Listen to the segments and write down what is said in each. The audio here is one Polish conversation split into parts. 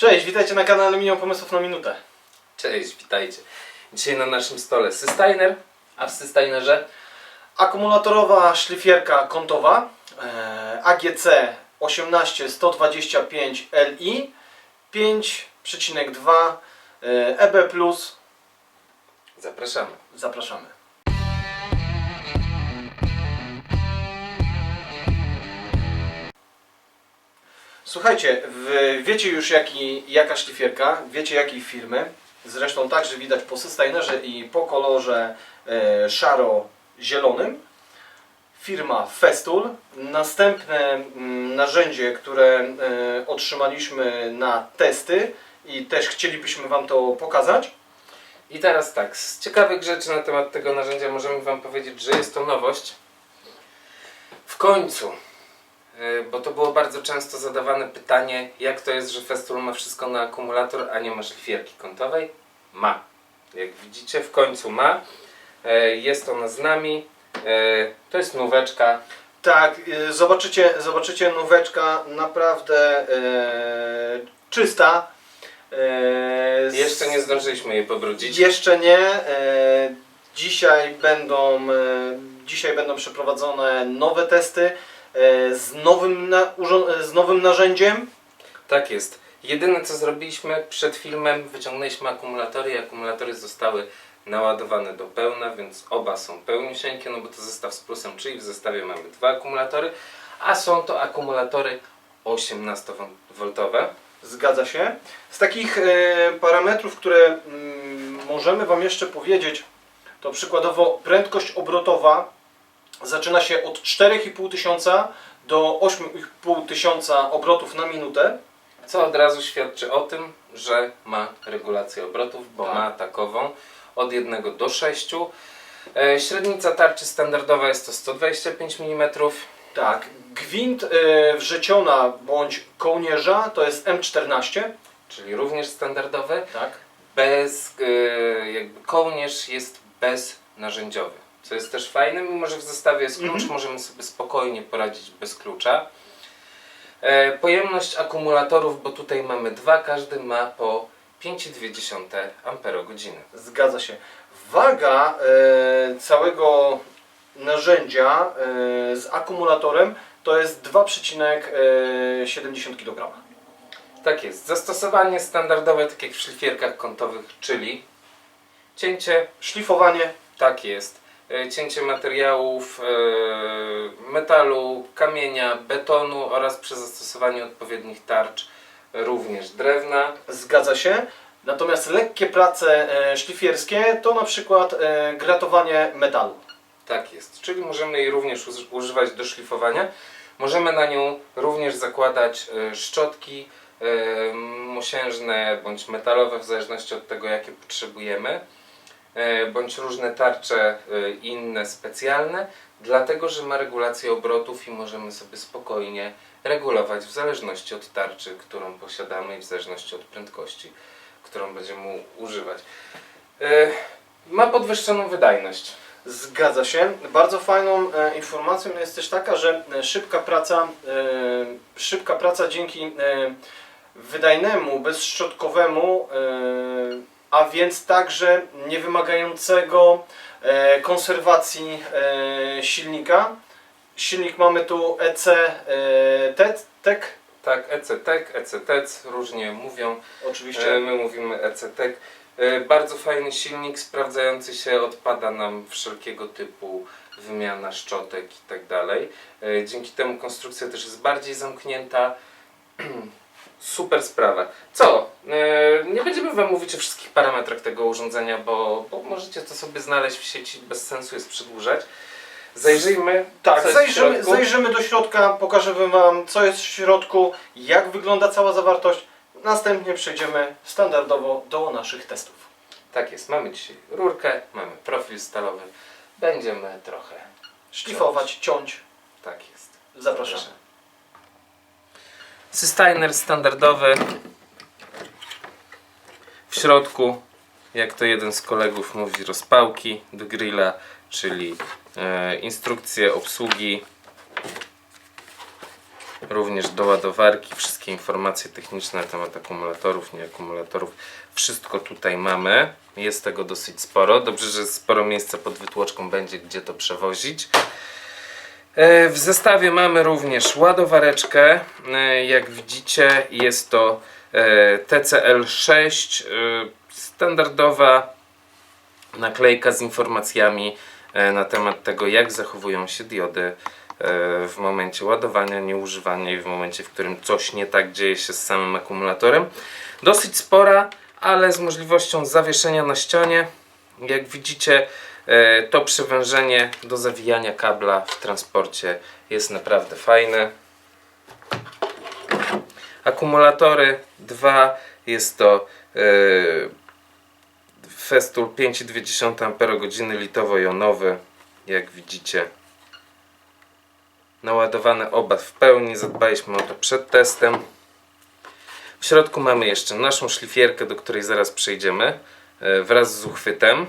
Cześć, witajcie na kanale Milion Pomysłów na Minutę. Cześć, witajcie. Dzisiaj na naszym stole Systiner, a w Systinerze Akumulatorowa szlifierka kątowa e, AGC 18125 Li 5,2 e, EB+. zapraszamy. Zapraszamy. Słuchajcie, wiecie już jaki, jaka szlifierka, wiecie jakiej firmy. Zresztą także widać po Systinerze i po kolorze e, szaro-zielonym. Firma Festool. Następne mm, narzędzie, które e, otrzymaliśmy na testy i też chcielibyśmy Wam to pokazać. I teraz tak, z ciekawych rzeczy na temat tego narzędzia możemy Wam powiedzieć, że jest to nowość. W końcu, bo to było bardzo często zadawane pytanie, jak to jest, że Festool ma wszystko na akumulator, a nie ma szlifierki kątowej? Ma. Jak widzicie, w końcu ma. Yy, Jest ona z nami. Yy, To jest nóweczka. Tak, zobaczycie, zobaczycie nóweczka naprawdę e, czysta. E, Jeszcze nie zdążyliśmy jej pobrudzić. Jeszcze nie. E, dzisiaj, będą, e, dzisiaj będą przeprowadzone nowe testy e, z, nowym urząd- z nowym narzędziem. Tak jest. Jedyne co zrobiliśmy przed filmem, wyciągnęliśmy akumulatory i akumulatory zostały naładowane do pełna, więc oba są pełniusieńkie, no bo to zestaw z plusem, czyli w zestawie mamy dwa akumulatory, a są to akumulatory 18V. Zgadza się. Z takich e, parametrów, które mm, możemy Wam jeszcze powiedzieć, to przykładowo prędkość obrotowa zaczyna się od 4,5 tysiąca do 8,5 tysiąca obrotów na minutę. Co od razu świadczy o tym, że ma regulację obrotów, bo Tak. ma takową od 1 do 6. E, Średnica tarczy standardowa jest to 125 mm. Tak, gwint e, wrzeciona bądź kołnierza to jest M14. czyli również standardowy. Tak. bez, e, jakby kołnierz jest beznarzędziowy. Co jest też fajne, mimo że w zestawie jest klucz, Mhm. możemy sobie spokojnie poradzić bez klucza. E, pojemność akumulatorów, bo tutaj mamy dwa, każdy ma po 5,2 Ah. Zgadza się. Waga e, całego narzędzia e, z akumulatorem to jest 2,7 kg. Tak jest. Zastosowanie standardowe, tak jak w szlifierkach kątowych, czyli cięcie, Szlifowanie, tak jest. E, Cięcie materiałów, e, metalu, kamienia, betonu oraz przy zastosowaniu odpowiednich tarcz również drewna. zgadza się. Natomiast lekkie prace e, szlifierskie to na przykład gratowanie metalu. Tak jest. Czyli możemy jej również uż- używać do szlifowania. Możemy na nią również zakładać szczotki mosiężne bądź metalowe, w zależności od tego, jakie potrzebujemy, bądź różne tarcze e, inne, specjalne, dlatego że ma regulację obrotów i możemy sobie spokojnie regulować w zależności od tarczy, którą posiadamy i w zależności od prędkości, którą będziemy używać. E, Ma podwyższoną wydajność. Zgadza się. Bardzo fajną e, informacją jest też taka, że e, szybka praca, e, szybka praca dzięki e, wydajnemu, bezszczotkowemu, e, a więc także niewymagającego e, konserwacji e, silnika. Silnik mamy tu EC e, TEC, Tak, ECTEC, ECTEC, różnie mówią. oczywiście. My mówimy ECTEC. Bardzo fajny silnik, sprawdzający się, odpada nam wszelkiego typu wymiana szczotek i tak dalej. Dzięki temu konstrukcja też jest bardziej zamknięta. Super sprawa. Co? E, Nie będziemy Wam mówić o wszystkich parametrach tego urządzenia, bo, bo możecie to sobie znaleźć w sieci, bez sensu jest przedłużać. Zajrzyjmy. Tak, zajrzymy, zajrzymy do środka, pokażemy Wam co jest w środku, jak wygląda cała zawartość. Następnie przejdziemy standardowo do naszych testów. Tak jest, mamy dzisiaj rurkę, mamy profil stalowy. Będziemy trochę. Szlifować, ciąć. Tak jest. Zapraszamy. Systiner standardowy. W środku, jak to jeden z kolegów mówi, rozpałki do grilla, czyli e, instrukcje obsługi również do ładowarki, wszystkie informacje techniczne na temat akumulatorów, nie akumulatorów, wszystko tutaj mamy. Jest tego dosyć sporo. Dobrze, że sporo miejsca pod wytłoczką będzie, gdzie to przewozić. E, W zestawie mamy również ładowareczkę. E, Jak widzicie, jest to e, TCL6, e, standardowa naklejka z informacjami na temat tego, jak zachowują się diody w momencie ładowania, nieużywania i w momencie, w którym coś nie tak dzieje się z samym akumulatorem. Dosyć spora, ale z możliwością zawieszenia na ścianie. Jak widzicie, to przewężenie do zawijania kabla w transporcie jest naprawdę fajne. Akumulatory 2 jest to e, Festool 5,2 Ah litowo-jonowy, jak widzicie. Naładowane oba w pełni, zadbaliśmy o to przed testem. W środku mamy jeszcze naszą szlifierkę, do której zaraz przejdziemy, e, wraz z uchwytem.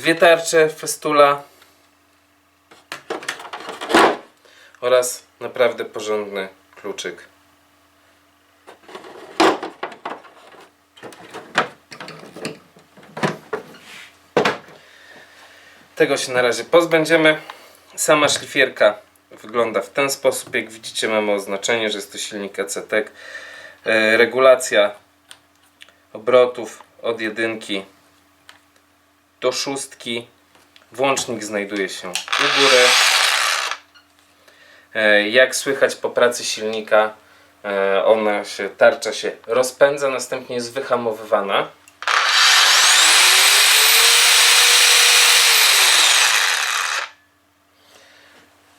Dwie tarcze Festula oraz naprawdę porządny kluczyk Tego się na razie pozbędziemy. Sama szlifierka wygląda w ten sposób. Jak widzicie mamy oznaczenie, że jest to silnik ECTEC. E, regulacja obrotów od jedynki do szóstki. Włącznik znajduje się u góry. E, jak słychać po pracy silnika, e, ona się, tarcza się rozpędza, następnie jest wyhamowywana.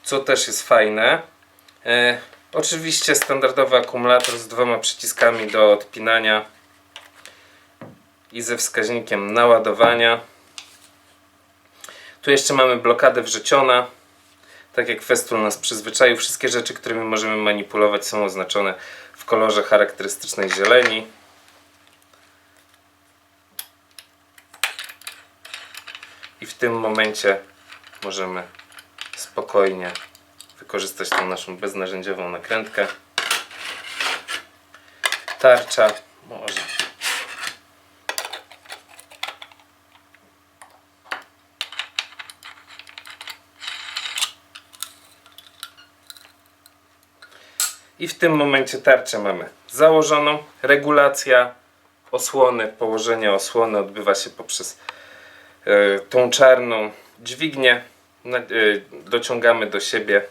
co też jest fajne. E, oczywiście standardowy akumulator z dwoma przyciskami do odpinania i ze wskaźnikiem naładowania. Tu jeszcze mamy blokadę wrzeciona. Tak jak Festool nas przyzwyczaił, wszystkie rzeczy, którymi możemy manipulować są oznaczone w kolorze charakterystycznej zieleni. I w tym momencie możemy spokojnie wykorzystać tą naszą beznarzędziową nakrętkę. Tarcza może. I w tym momencie tarczę mamy założoną. Regulacja osłony, położenie osłony odbywa się poprzez e, tą czarną dźwignię y, dociągamy do siebie,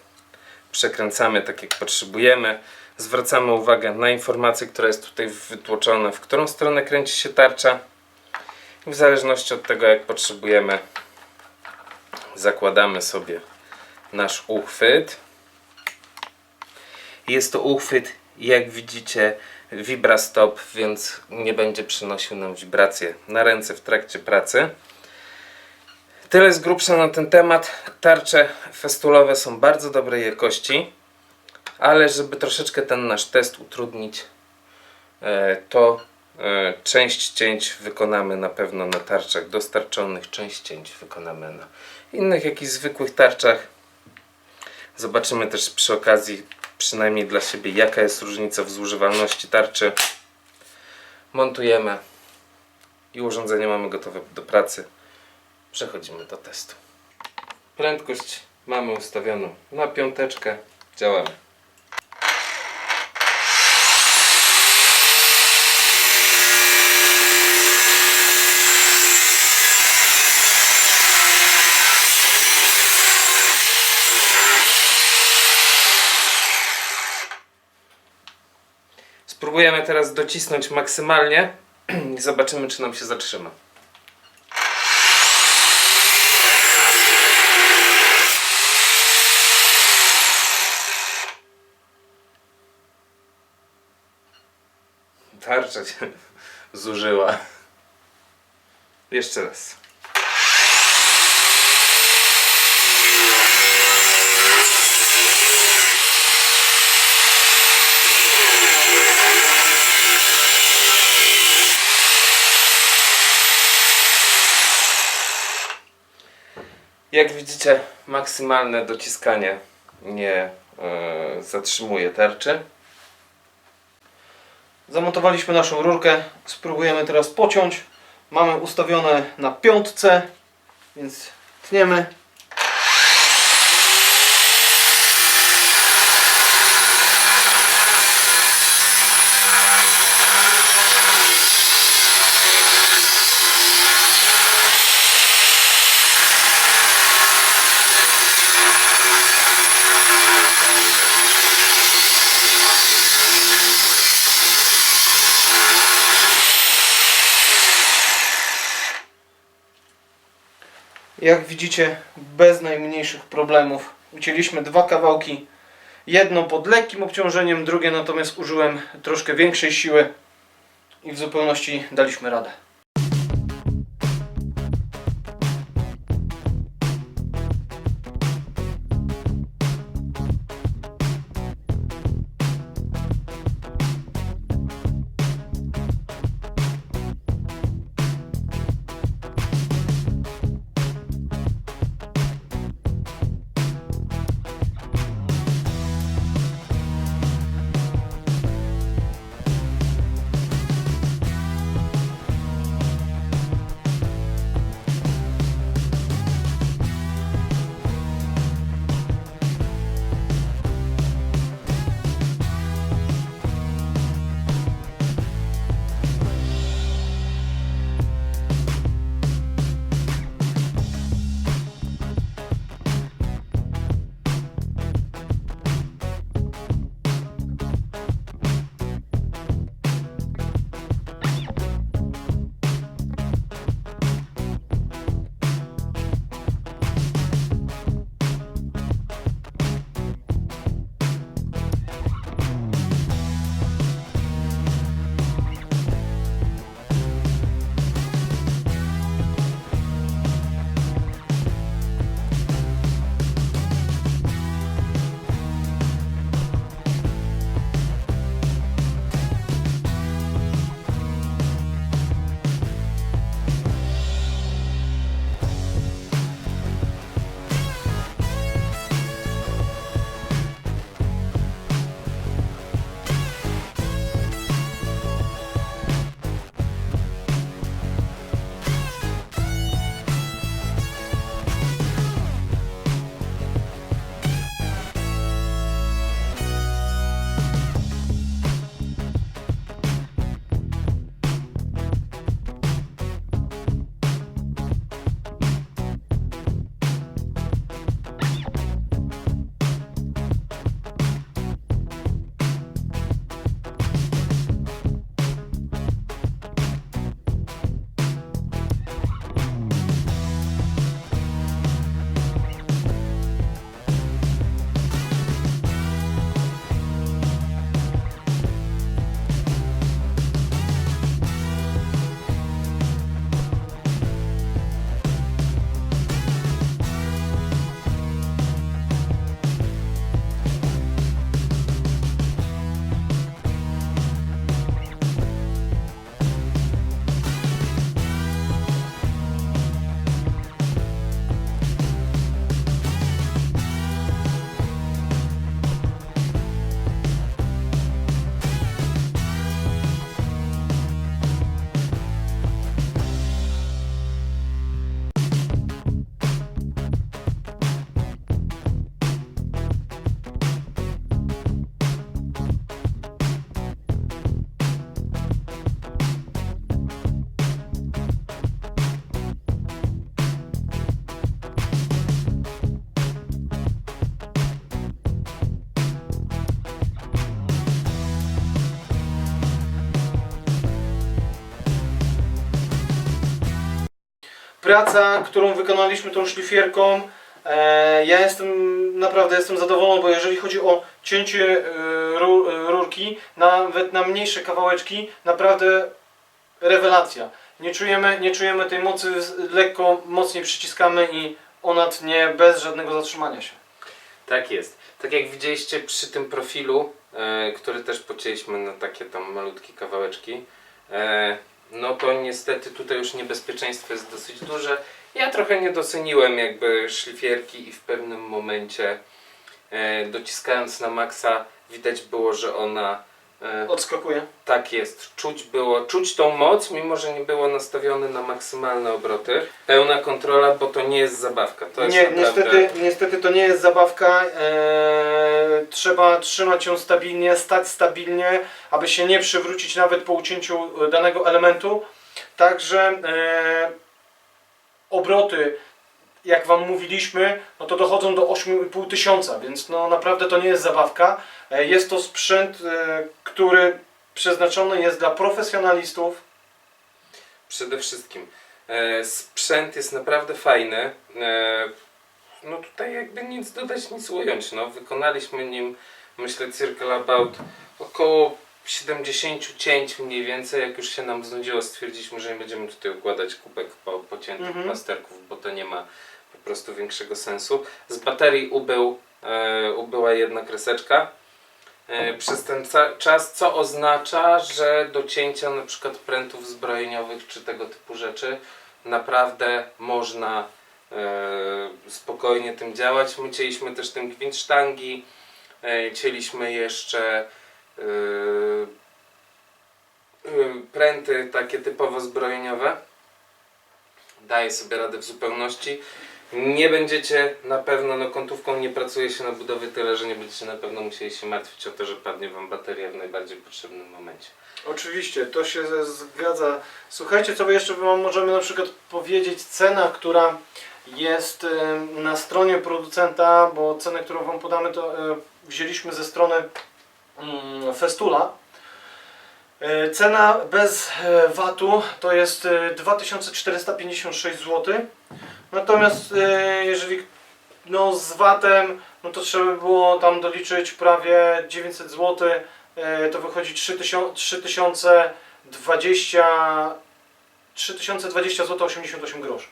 przekręcamy tak jak potrzebujemy, zwracamy uwagę na informację, która jest tutaj wytłoczona, w którą stronę kręci się tarcza. I w zależności od tego, jak potrzebujemy, zakładamy sobie nasz uchwyt. Jest to uchwyt, jak widzicie, vibrastop, więc nie będzie przynosił nam wibracje na ręce w trakcie pracy. Tyle z grubsza na ten temat. Tarcze festulowe są bardzo dobrej jakości, ale żeby troszeczkę ten nasz test utrudnić, e, to e, część cięć wykonamy na pewno na tarczach dostarczonych, część cięć wykonamy na innych jakichś zwykłych tarczach. Zobaczymy też przy okazji, przynajmniej dla siebie, jaka jest różnica w zużywalności tarczy. Montujemy i urządzenie mamy gotowe do pracy. Przechodzimy do testu. Prędkość mamy ustawioną na piąteczkę. Działamy. Spróbujemy teraz docisnąć maksymalnie i zobaczymy, czy nam się zatrzyma. Tarcza się zużyła. Jeszcze raz. Jak widzicie, maksymalne dociskanie nie e, zatrzymuje tarczy. Zamontowaliśmy naszą rurkę, spróbujemy teraz pociąć. Mamy ustawione na piątce, więc tniemy. Jak widzicie, bez najmniejszych problemów ucięliśmy dwa kawałki. Jedno pod lekkim obciążeniem, drugie natomiast użyłem troszkę większej siły i w zupełności daliśmy radę. Praca, którą wykonaliśmy tą szlifierką, e, ja jestem naprawdę jestem zadowolony, bo jeżeli chodzi o cięcie e, e, rurki, nawet na mniejsze kawałeczki, naprawdę rewelacja. Nie czujemy, nie czujemy tej mocy, lekko mocniej przyciskamy i ona tnie bez żadnego zatrzymania się. Tak jest. Tak jak widzieliście przy tym profilu, który też pocięliśmy na takie tam malutkie kawałeczki, no to niestety tutaj już niebezpieczeństwo jest dosyć duże. Ja trochę nie doceniłem jakby szlifierki i w pewnym momencie e, dociskając na maksa widać było, że ona Odskakuje. tak jest, czuć było, czuć tą moc, mimo że nie było nastawione na maksymalne obroty. Pełna kontrola, bo to nie jest zabawka. To jest Nie, naprawdę... niestety, niestety to nie jest zabawka. Eee, trzeba trzymać ją stabilnie, stać stabilnie, aby się nie przewrócić nawet po ucięciu e, danego elementu. Także e, obroty, jak Wam mówiliśmy, no to dochodzą do 8,5 tysiąca, więc no naprawdę to nie jest zabawka. E, jest to sprzęt, e, który przeznaczony jest dla profesjonalistów. Przede wszystkim e, sprzęt jest naprawdę fajny. No tutaj jakby nic dodać, nic ująć. No, wykonaliśmy nim myślę circle about około 70 cięć mniej więcej. Jak już się nam znudziło stwierdziliśmy, że nie będziemy tutaj układać kubek po, pociętych Mhm. plasterków, bo to nie ma po prostu większego sensu. Z baterii ubył, e, ubyła jedna kreseczka. E, przez ten czas, co oznacza, że do cięcia na przykład prętów zbrojeniowych czy tego typu rzeczy naprawdę można e, spokojnie tym działać. My cięliśmy też tym gwint sztangi, e, cięliśmy jeszcze e, e, pręty takie typowo zbrojeniowe. Daje sobie radę w zupełności. Nie będziecie na pewno, no kątówką nie pracuje się na budowie tyle, że nie będziecie na pewno musieli się martwić o to, że padnie Wam bateria w najbardziej potrzebnym momencie. Oczywiście, to się zgadza. Słuchajcie, co jeszcze Wam możemy na przykład powiedzieć, cena, która jest e, na stronie producenta, bo cenę, którą Wam podamy, to e, wzięliśmy ze strony mm, Festula. E, Cena bez VAT-u to jest e, 2456 zł. Natomiast e, jeżeli no, z VAT-em, no to trzeba by było tam doliczyć prawie 900 zł. E, to wychodzi 3000 3020 3020 zł 88 groszy.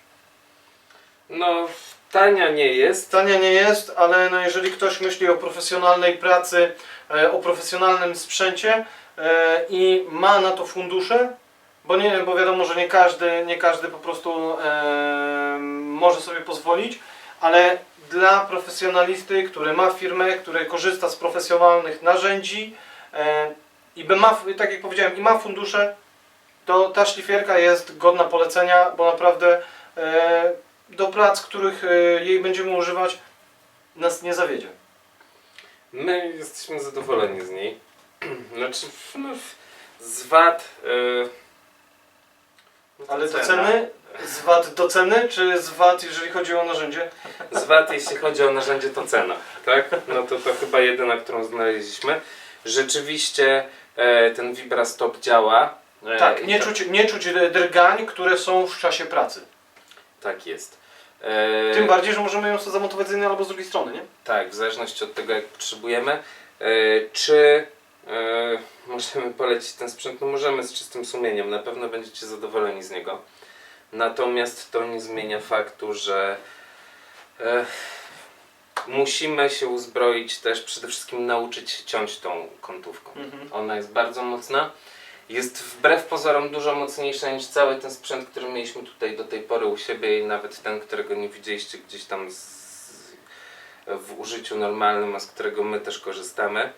No, tania nie jest. Tania nie jest, ale no jeżeli ktoś myśli o profesjonalnej pracy, e, o profesjonalnym sprzęcie e, i ma na to fundusze, bo nie, bo wiadomo, że nie każdy, nie każdy po prostu e, może sobie pozwolić, ale dla profesjonalisty, który ma firmę, który korzysta z profesjonalnych narzędzi e, i ma, tak jak powiedziałem, i ma fundusze, to ta szlifierka jest godna polecenia, bo naprawdę e, do prac, których e, jej będziemy używać, nas nie zawiedzie. My jesteśmy zadowoleni z niej. Znaczy, no, z no to Ale do ceny? Z VAT do ceny, czy z VAT, jeżeli chodzi o narzędzie? Z VAT, jeśli chodzi o narzędzie, to cena, tak? No to to chyba jedyna, którą znaleźliśmy. Rzeczywiście e, ten Vibrastop działa. E, Tak, i nie to- czuć, nie czuć drgań, które są w czasie pracy. Tak jest. E, Tym bardziej, że możemy ją sobie zamontować z jednej albo z drugiej strony, nie? Tak, w zależności od tego, jak potrzebujemy. E, czy możemy polecić ten sprzęt? No możemy z czystym sumieniem, na pewno będziecie zadowoleni z niego. Natomiast to nie zmienia faktu, że e, musimy się uzbroić też, przede wszystkim nauczyć się ciąć tą kątówką. Mhm. Ona jest bardzo mocna. Jest wbrew pozorom dużo mocniejsza niż cały ten sprzęt, który mieliśmy tutaj do tej pory u siebie i nawet ten, którego nie widzieliście gdzieś tam z, w użyciu normalnym, a z którego my też korzystamy.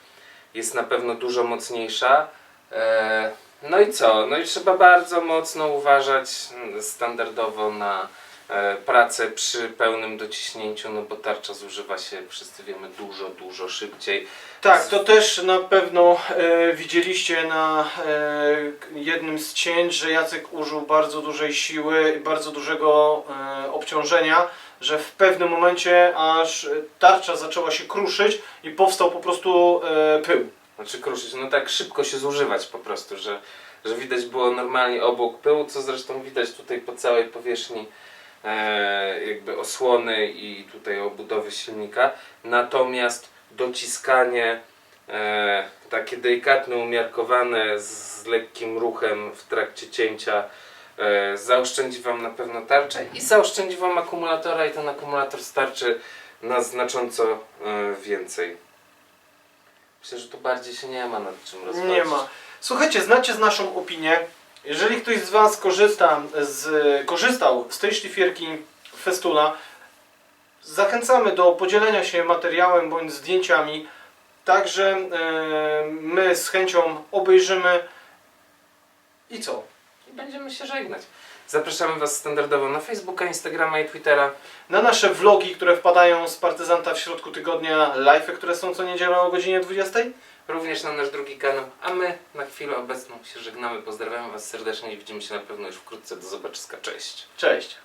Jest na pewno dużo mocniejsza. E, no i co? No i trzeba bardzo mocno uważać mm, standardowo na e, pracę przy pełnym dociśnięciu, no bo tarcza zużywa się, wszyscy wiemy, dużo, dużo szybciej. Tak, to też na pewno e, widzieliście na e, jednym z cięć, że Jacek użył bardzo dużej siły i bardzo dużego e, obciążenia, że w pewnym momencie aż tarcza zaczęła się kruszyć i powstał po prostu e, pył. Znaczy kruszyć, no tak szybko się zużywać po prostu, że, że widać było normalnie obok pyłu, co zresztą widać tutaj po całej powierzchni e, jakby osłony i tutaj obudowy silnika. Natomiast dociskanie e, takie delikatne, umiarkowane z lekkim ruchem w trakcie cięcia zaoszczędzi Wam na pewno tarczę i zaoszczędzi Wam akumulatora i ten akumulator starczy na znacząco e, więcej. Myślę, że tu bardziej się nie ma nad czym rozmawiać. Nie ma. Słuchajcie, znacie z naszą opinię. Jeżeli ktoś z Was korzysta z, korzystał z tej szlifierki Festuna, zachęcamy do podzielenia się materiałem bądź zdjęciami. Także e, my z chęcią obejrzymy. I co? Będziemy się żegnać. Zapraszamy Was standardowo na Facebooka, Instagrama i Twittera. Na nasze vlogi, które wpadają z partyzanta w środku tygodnia, live'y, które są co niedzielę o godzinie 20. Również na nasz drugi kanał. A my na chwilę obecną się żegnamy. Pozdrawiam Was serdecznie i widzimy się na pewno już wkrótce. Do zobaczyska. Cześć. Cześć!